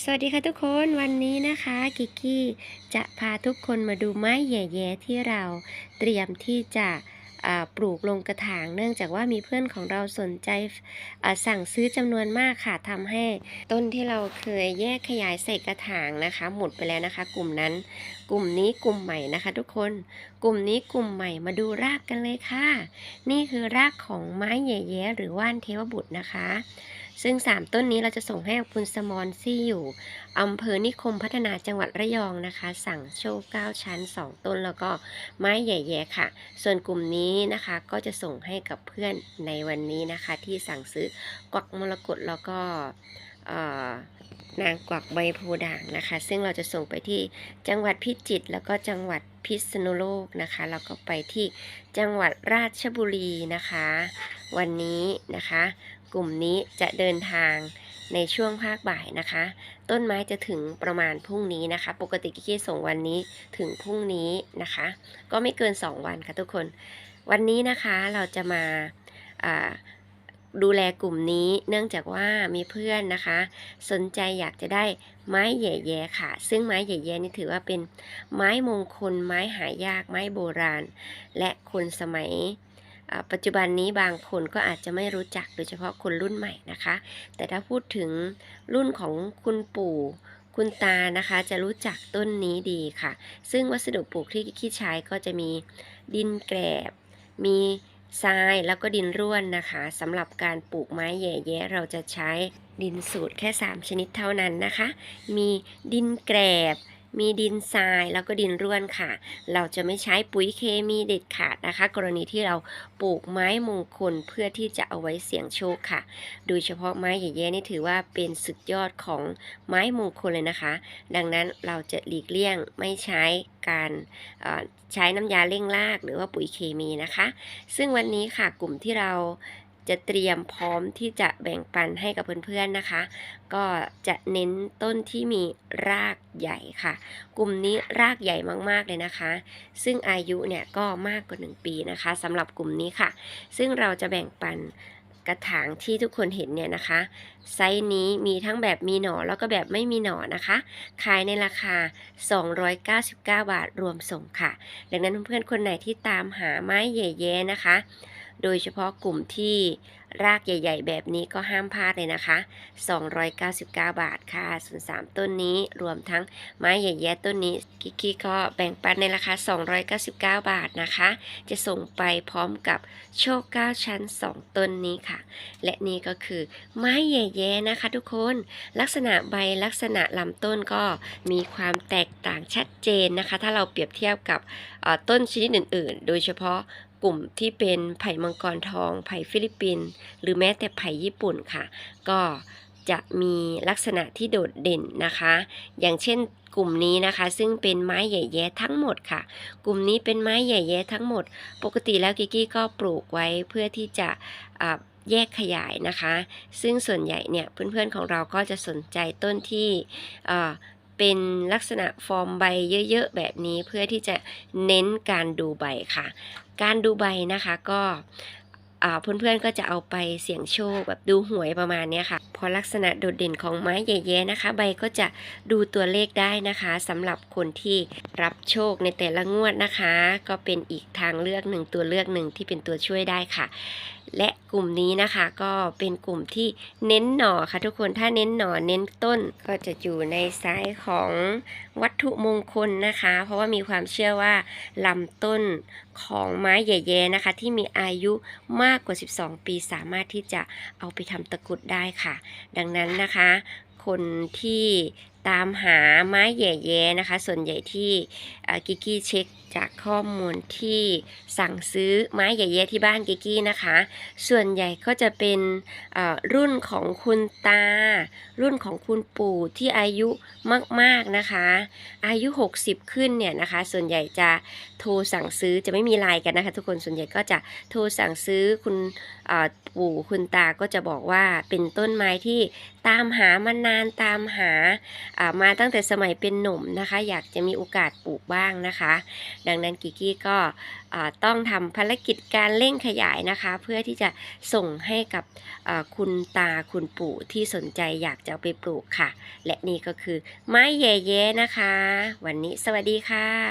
สวัสดีค่ะทุกคนวันนี้นะคะกิกกี้จะพาทุกคนมาดูไม้แย่ๆที่เราเตรียมที่จะปลูกลงกระถาง เนื่องจากว่ามีเพื่อนของเราสนใจสั่งซื้อจำนวนมากค่ะทำให้ต้นที่เราเคยแยกขยายใส่กระถางนะคะ หมดไปแล้วนะคะ กลุ่มนั้น กลุ่มนี้กลุ่มใหม่นะคะ ทุกคน กลุ่มนี้กลุ่มใหม่มาดูรากกันเลยค่ะ นี่คือรากของไม้แย่ๆหรือว่านเทวบุตรนะคะ ซึ่ง 3 ต้นนี้เราจะส่งให้กับคุณสมอนซี่อยู่อำเภอนิคมพัฒนาจังหวัดระยองนะคะ สั่งโชค9ชั้น 2 ต้นแล้วก็ไม้ใหญ่ๆค่ะ ส่วนกลุ่มนี้นะคะก็จะส่งให้กับเพื่อนในวันนี้นะคะ ที่สั่งซื้อกวักมรกตแล้วก็นางกวักใบโพด่างนะคะ ซึ่งเราจะส่งไปที่จังหวัดพิจิตรแล้วก็จังหวัดพิษณุโลกนะคะแล้วก็ไปที่จังหวัดราชบุรีนะคะ วันนี้นะคะ กลุ่มนี้จะเดินทางในช่วงภาคบ่ายนะคะ ต้นไม้จะถึงประมาณพรุ่งนี้นะคะ ปกติกิกกี้ส่งวันนี้ถึงพรุ่งนี้นะคะ ก็ไม่เกิน 2 วันค่ะทุกคน วันนี้นะคะเราจะมาาดูแลกลุ่มนี้เนื่องจากว่ามีเพื่อนนะคะ สนใจอยากจะได้ไม้แย่ๆค่ะ ซึ่งไม้แย่ๆนี่ถือว่าเป็นไม้มงคล ไม้หายากไม้โบราณ และคนสมัย ปัจจุบันนี้บางคนก็อาจจะไม่รู้จักโดยเฉพาะคนรุ่นใหม่นะคะ แต่ถ้าพูดถึงรุ่นของคุณปู่คุณตานะคะจะรู้จักต้นนี้ดีค่ะ ซึ่งวัสดุปลูกที่คิดใช้ก็จะมีดินแกรบ มีทรายแล้วก็ดินร่วนนะคะสำหรับการปลูกไม้แย่ๆเราจะใช้ดินสูตรแค่ 3 ชนิดเท่านั้นนะคะ มีดินแกรบ มีดินทรายแล้วก็ดินร่วนค่ะ เราจะไม่ใช้ปุ๋ยเคมีเด็ดขาดนะคะ กรณีที่เราปลูกไม้มงคลเพื่อที่จะเอาไว้เสี่ยงโชคค่ะ โดยเฉพาะไม้ใหญ่ๆนี่ถือว่าเป็นสุดยอดของไม้มงคลเลยนะคะ ดังนั้นเราจะหลีกเลี่ยงไม่ใช้การใช้น้ำยาเร่งราก หรือว่าปุ๋ยเคมีนะคะ ซึ่งวันนี้ค่ะกลุ่มที่เรา จะเตรียมพร้อมที่จะแบ่งปันให้กับเพื่อนๆนะคะ ก็จะเน้นต้นที่มีรากใหญ่ค่ะ กลุ่มนี้รากใหญ่มากๆเลยนะคะ ซึ่งอายุเนี่ยก็มากกว่า 1 ปีนะคะสำหรับกลุ่มนี้ค่ะ ซึ่งเราจะแบ่งปันกระถางที่ทุกคนเห็นเนี่ยนะคะ ไซส์นี้มีทั้งแบบมีหน่อแล้วก็แบบไม่มีหนอนะคะ ขายในราคา 299 บาทรวมส่งค่ะ ดังนั้นเพื่อนๆคนไหนที่ตามหาไม้แย่ๆนะคะ โดยเฉพาะกลุ่มที่รากใหญ่ ๆ แบบนี้ก็ห้ามพลาดเลยนะคะ 299 บาทค่ะส่วน3ต้นนี้รวมทั้งไม้ใหญ่ ๆ ต้นนี้กิกกี้ก็แบ่งปันในราคา 299 บาทนะคะ จะส่งไปพร้อมกับโชค9ชั้น 2 ต้นนี้ค่ะ และนี่ก็คือไม้แย่ๆนะคะ ทุกคนลักษณะใบลักษณะลำต้นก็มีความแตกต่างชัดเจนนะคะ ถ้าเราเปรียบเทียบกับต้นชนิดอื่น ๆ โดยเฉพาะ กลุ่มที่เป็นไผ่มังกรทอง ไผ่ฟิลิปปินส์หรือแม้แต่ไผ่ญี่ปุ่นค่ะ ก็จะมีลักษณะที่โดดเด่นนะคะ อย่างเช่นกลุ่มนี้นะคะ ซึ่งเป็นไม้ใหญ่แย้ทั้งหมดค่ะ กลุ่มนี้เป็นไม้ใหญ่แย้ทั้งหมด ปกติแล้วกิกกี้ก็ปลูกไว้เพื่อที่จะแยกขยายนะคะ ซึ่งส่วนใหญ่เนี่ยเพื่อนๆของเราก็จะสนใจต้นที่เป็นลักษณะฟอร์มใบเยอะๆแบบนี้เพื่อที่จะเน้นการดูใบค่ะการดูใบนะคะก็เพื่อนๆก็จะเอาไปเสี่ยงโชคแบบดูหวยประมาณนี้ค่ะ พอลักษณะโดดเด่นของไม้แย่ๆนะคะ ใบก็จะดูตัวเลขได้นะคะสำหรับคนที่รับโชคในแต่ละงวดนะคะ ก็เป็นอีกทางเลือกหนึ่งตัวเลือกหนึ่งที่เป็นตัวช่วยได้ค่ะ และกลุ่มนี้นะคะก็เป็นกลุ่มที่เน้นหน่อค่ะทุกคนถ้าเน้นหน่อเน้นต้นก็จะอยู่ในสายของวัตถุมงคลนะคะ เพราะว่ามีความเชื่อว่าลำต้นของไม้แย่ๆนะคะ ที่มีอายุมากกว่า 12 ปีสามารถที่จะเอาไปทำตะกรุดได้ค่ะ ดังนั้นนะคะ คนที่ ตามหาไม้แย่ๆนะคะ ส่วนใหญ่ที่กิกกี้เช็คจากข้อมูลที่สั่งซื้อไม้แย่ๆที่บ้านกิกกี้นะคะ ส่วนใหญ่ก็จะเป็นรุ่นของคุณตา รุ่นของคุณปู่ที่อายุมากๆนะคะ อายุ 60 ขึ้นเนี่ยนะคะ ส่วนใหญ่จะโทรสั่งซื้อจะไม่มีไลน์กันนะคะ ทุกคนส่วนใหญ่ก็จะโทรสั่งซื้อคุณปู่คุณตาก็จะบอกว่าเป็นต้นไม้ที่ตามหามานานตามหามาตั้งแต่สมัยเป็นหนุ่มนะคะ อยากจะมีโอกาสปลูกบ้างนะคะ ดังนั้นกิกกี้ก็ต้องทำภารกิจการเร่งขยายนะคะ เพื่อที่จะส่งให้กับคุณตาคุณปู่ที่สนใจอยากจะไปปลูกค่ะ และนี่ก็คือไม้แย่ๆนะคะ วันนี้สวัสดีค่ะ